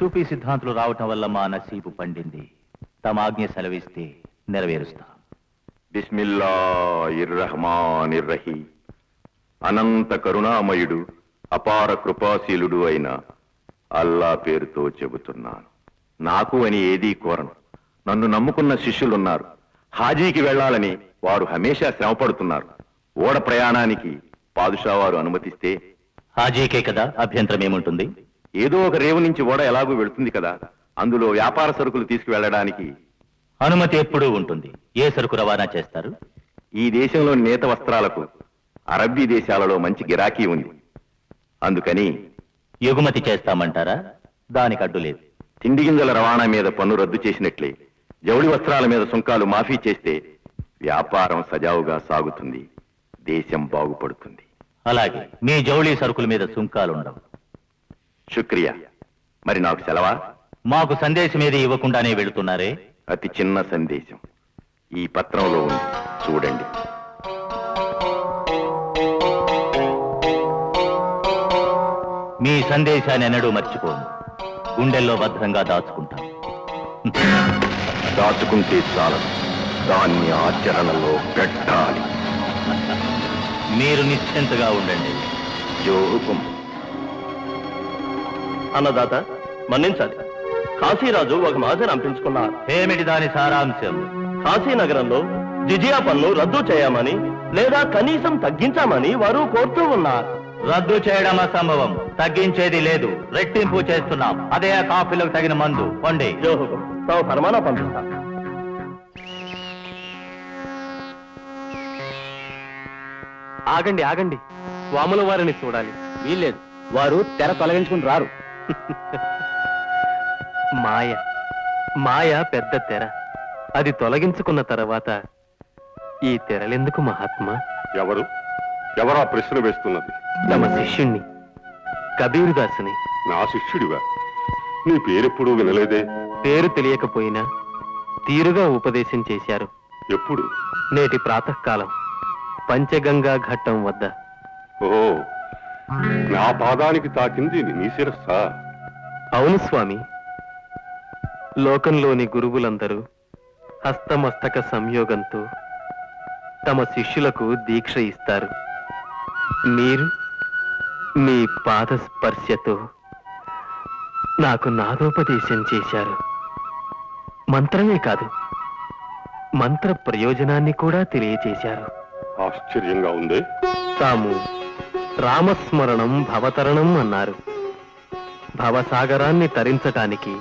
సూఫీ సిద్ధాంతులు రావటం వల్ల మా నసీబు పండింది. తమ ఆజ్ఞ సెలవిస్తే నెరవేరుస్తాం. అనంత కరుణామయుడు అపార కృపాశీలుడు అయిన అల్లా పేరుతో చెబుతున్నాను. నాకు అని ఏదీ కోరను. నన్ను నమ్ముకున్న శిష్యులున్నారు. హాజీకి వెళ్ళాలని వారు హమేషా శ్రమపడుతున్నారు. ఓడ ప్రయాణానికి పాదుషా వారు అనుమతిస్తే హాజీకే కదా అభ్యంతరం ఏముంటుంది ఏదో ఒక రేవు నుంచి ఓడ ఎలాగూ వెళుతుంది కదా. అందులో వ్యాపార సరుకులు తీసుకువెళ్ళడానికి అనుమతి ఎప్పుడూ ఉంటుంది. ఏ సరుకు రవాణా చేస్తారు? ఈ దేశంలోని నేత వస్త్రాలకు అరబ్బీ దేశాలలో మంచి గిరాకీ ఉంది. అందుకని ఎగుమతి చేస్తామంటారా? దానికి అడ్డు లేదు. తిండి గింజల రవాణా మీద పన్ను రద్దు చేసినట్లే జౌళి వస్త్రాల మీద సుంకాలు మాఫీ చేస్తే వ్యాపారం సజావుగా సాగుతుంది. దేశం బాగుపడుతుంది. అలాగే మీ జౌళి సరుకుల మీద సుంకాలుండవు శుక్రియా మరి నాకు సెలవా? మాకు సందేశం ఏది ఇవ్వకుండానే వెళుతున్నారే? అతి చిన్న సందేశం. ఈ పత్రంలో ఉంది. చూడండి. మీ సందేశాన్ని ఎన్నడూ మర్చిపోను. గుండెల్లో భద్రంగా దాచుకుంటాం దాచుకుంటే చాలదు. దాన్ని ఆచరణలో పెట్టాలి. మీరు నిశ్చింతగా ఉండండి. యోగం అన్నదాత మన్నించాలి. కాశీరాజు ఒక మహాజన్ అంపించుకున్నారు ఏమిటి దాని సారాంశం? కాశీ నగరంలో జిజియా పన్ను రద్దు చేయమని లేదా కనీసం తగ్గించామని వారు కోరుతూ ఉన్నారు. రద్దు చేయడం అసంభవం. తగ్గించేది లేదు. రెట్టింపు చేస్తున్నాం. అదే ఆ కాఫీలకు తగిన మందు. పండి. తాము ఫర్మానా పంపిస్తాం. ఆగండి ఆగండి. స్వాముల వారిని చూడాలి. వీల్లేదు. వారు తెర తొలగించుకుని రారు. మాయ. మాయ పెద్ద తెర. అది తొలగించుకున్న తర్వాత ఈ తెరలెందుకు మహాత్మా? ఎవరు? ఎవరా ప్రశ్న వేస్తున్నది? తమ శిష్యుణ్ణి కబీరు దాసుని నా శిష్యుడివా? నీ పేరెప్పుడూ వినలేదే? పేరు తెలియకపోయినా తీరుగా ఉపదేశం చేశారు. ఎప్పుడు? నేటి ప్రాతకాలం పంచగంగా ఘట్టం వద్ద. ఓ నా పాదానికి తాకింది నీ శిరస్సా? అవును స్వామి. లోకంలోని గురువులందరూ హస్తమస్తక సంయోగంతో తమ శిష్యులకు దీక్ష ఇస్తారు. మీరు మీ పాద స్పర్శతో నాకు నాదోపదేశం చేశారు. మంత్రమే కాదు మంత్ర ప్రయోజనాన్ని కూడా తెలియచేశారు ఆశ్చర్యంగా ఉందే. తాము రామస్మరణం భవతరణం అన్నారు. భవసాగరాన్ని తరించటానికి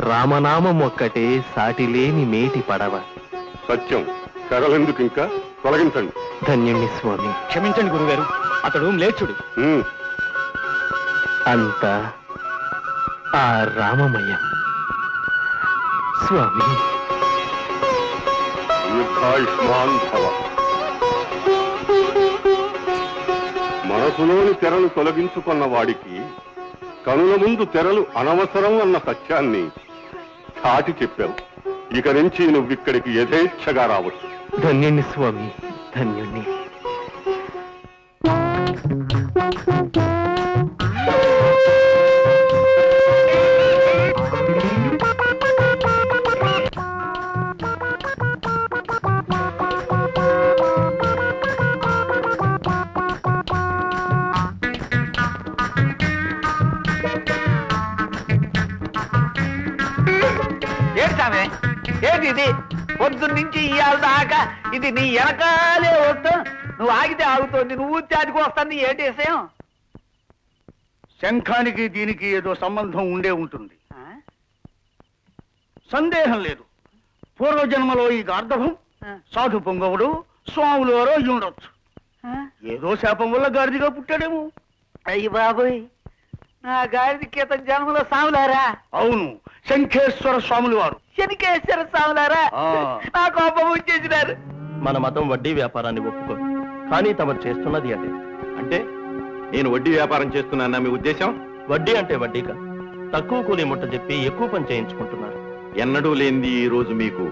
రామనామం ఒక్కటే సాటిలేని మేటి పడవ. సత్యం. కరలెందుకు ఇంకా? తొలగించండి. ధన్యుణ్ణి స్వామి. క్షమించండి గురుగారు అతడు ఉమ్, అంత ఆ రామమయం. స్వామి. భవ. మనసులోని తెరలు తొలగించుకున్న వాడికి కనుల ముందు తెరలు అనవసరం అన్న సత్యాన్ని చాటి చెప్పావు. ఇక నుంచి నువ్విక్కడికి యథేచ్ఛగా రావచ్చు. ధన్యుణ్ణి స్వామి ధన్యుణ్ణి. దాకా ఇది నీ వెనకాలే వస్తాం నువ్వు ఆగితే ఆగుతోంది. నువ్వు చాటికి వస్తుంది. ఏంటి విషయం? శంఖానికి దీనికి ఏదో సంబంధం ఉండే ఉంటుంది? సందేహం లేదు. పూర్వజన్మలో ఈ గార్ధభం ఆ. సాధు పొంగవుడు స్వాములు వారో అయి ఉండొచ్చు? ఏదో శాపం వల్ల గాడిదిగా పుట్టాడేమో. అయ్యి బాబోయ్. నా గాడిది క్రితం జన్మలో సాములారా అవును శంఖేశ్వర స్వాములు వారు శనికేశ్వర సాములారా ఆ. నా కోపం వచ్చేసినారు. మన మతం వడ్డీ వ్యాపారాన్ని ఒప్పుకోదు. కానీ తమరు చేస్తున్నది అదే. అంటే నేను వడ్డీ వ్యాపారం చేస్తున్నానా మీ ఉద్దేశం? వడ్డీ అంటే వడ్డీ కాదు. తక్కువ కూలి ముట్ట చెప్పి ఎక్కువ పని చేయించుకుంటున్నారు. ఎన్నడూ లేనిది ఈ రోజు మీకు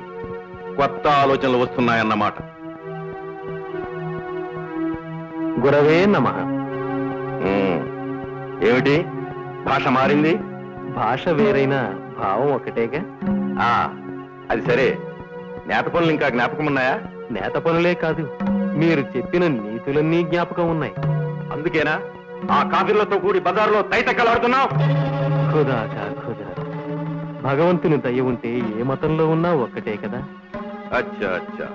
కొత్త ఆలోచనలు వస్తున్నాయన్నమాట. గురవే నమ. ఏమిటి? భాష మారింది? భాష వేరైనా భావం ఒకటేగా? ఆ, అది సరే. నేత పనులు ఇంకా జ్ఞాపకం ఉన్నాయా నేత పనులే కాదు. మీరు చెప్పిన నీతులన్నీ జ్ఞాపకం ఉన్నాయి అందుకేనా? ఆ కాఫీలతో కూడి బజార్లో తైతక్కలాడుతున్నావు ఖుదాకా ఖుదా. భగవంతుని దయ ఉంటే ఏ మతంలో ఉన్నా ఒక్కటే కదా? అచ్చా అచ్చా.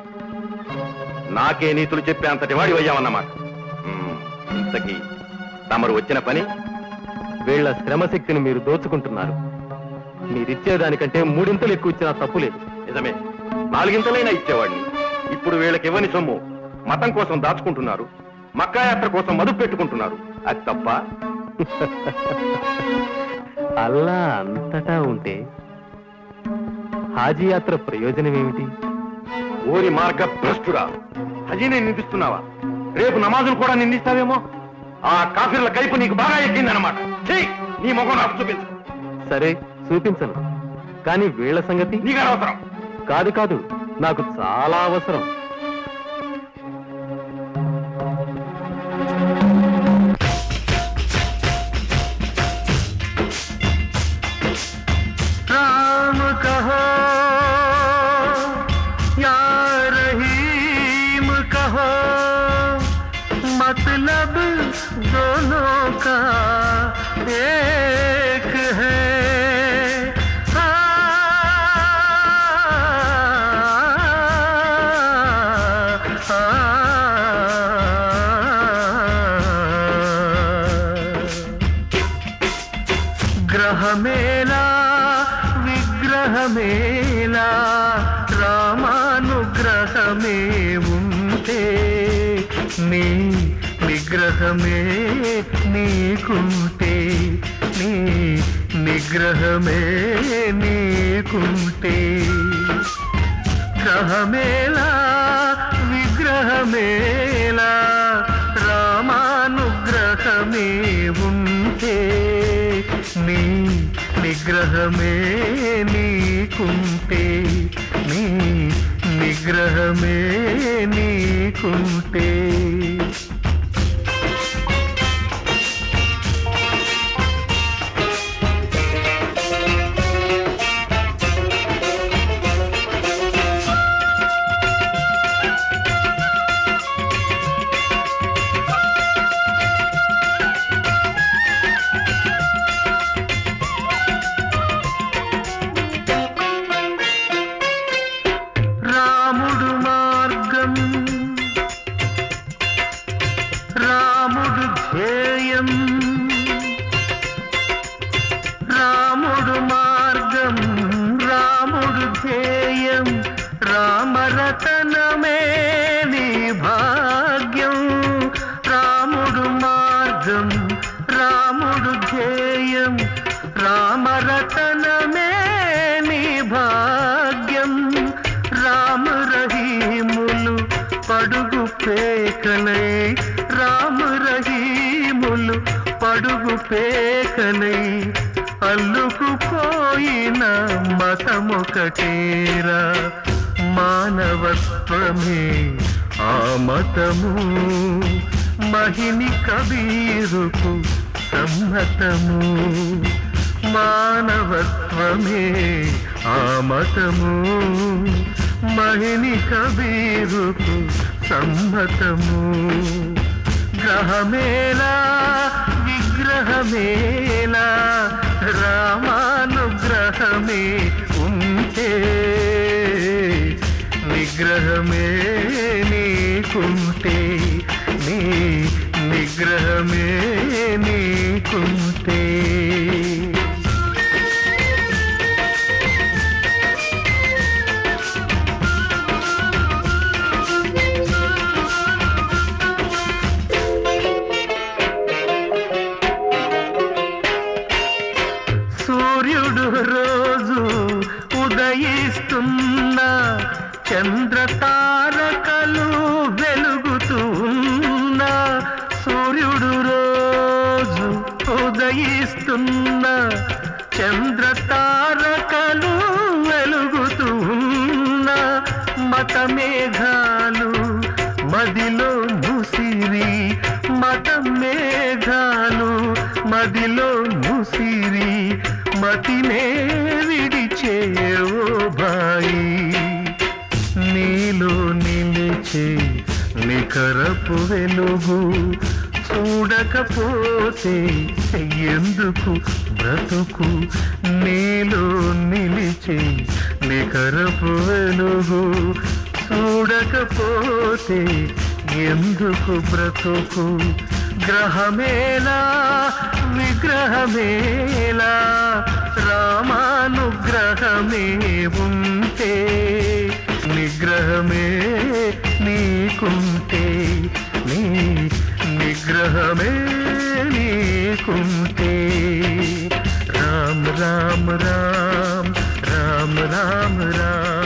నాకే నీతులు చెప్పే అంతటి వాడి అయ్యామన్నమాట మ్మ్, ఇంతకీ తమరు వచ్చిన పని వీళ్ళ శ్రమశక్తిని మీరు దోచుకుంటున్నారు. మీరిచ్చేదానికంటే మూడింతలు ఎక్కువ ఇచ్చినా తప్పు లేదు. నిజమే. నాలుగింతలైనా ఇచ్చేవాడిని. ఇప్పుడు వీళ్ళకి ఇవ్వని సొమ్ము? మతం కోసం దాచుకుంటున్నారు. మక్కా యాత్ర కోసం మదుపు పెట్టుకుంటున్నారు. అది తప్ప? అల్లా అంతటా ఉంటే హాజీ యాత్ర ప్రయోజనం ఏమిటి? ఓరి మార్గ భ్రష్టుడా హజీనే నిందిస్తున్నావా? రేపు నమాజులు కూడా నిందిస్తావేమో? ఆ కాఫీర్ల కైపు నీకు బాగా ఎక్కిందనమాట నీ ముఖం నాకు చూపించు. సరే చూపించను. కానీ వీళ్ళ సంగతి? నీకు అనవసరం. కాదు కాదు నాకు చాలా అవసరం. రామానుగ్రహమే ఉంటే నీ నిగ్రహమే నీకుంటే నీ నిగ్రహమే నీకుంటే. గ్రహమేలా విగ్రహమేలా రామానుగ్రహమే ఉంటే నీ నిగ్రహమే నీకుంటే. నిగ్రహమే నీకుంటే. రామరతనమే నీ భాగ్యం. రామ రహీములు పడుగు పేకలై రామ రహీములు పడుగు పేకలై అల్లుకుపోయిన మతమొకటేరా. మానవత్వమే ఆ మతము. మహిని కబీరుకు సమ్మతము. మానవత్వమే ఆ మతము. మహిని కబీరుకు సమ్మతము. గ్రహమేలా విగ్రహమేలా రామానుగ్రహమే ఉంటే. నిగ్రహమే నీకుంటే నీ నిగ్రహమే నీకుంటే. తారకలు వెలుగుతున్న సూర్యుడు రోజు ఉదయిస్తున్న చంద్ర తారకలు వెలుగుతున్న మత మేఘాలు మదిలో ముసిరి మత మేఘాలు మదిలో ముసిరి మతినే కరపు వెలుగు చూడకపోతే ఎందుకు బ్రతుకు? నీలో నిలిచే నికరపు వెలుగు చూడకపోతే ఎందుకు బ్రతుకు? గ్రహమేలా విగ్రహమేలా రామానుగ్రహమే ఉంటే నిగ్రహమే నీకుంటే నీ నిగ్రహమే నీకుంటే. రామ రామ రామ రామ రామ రామ.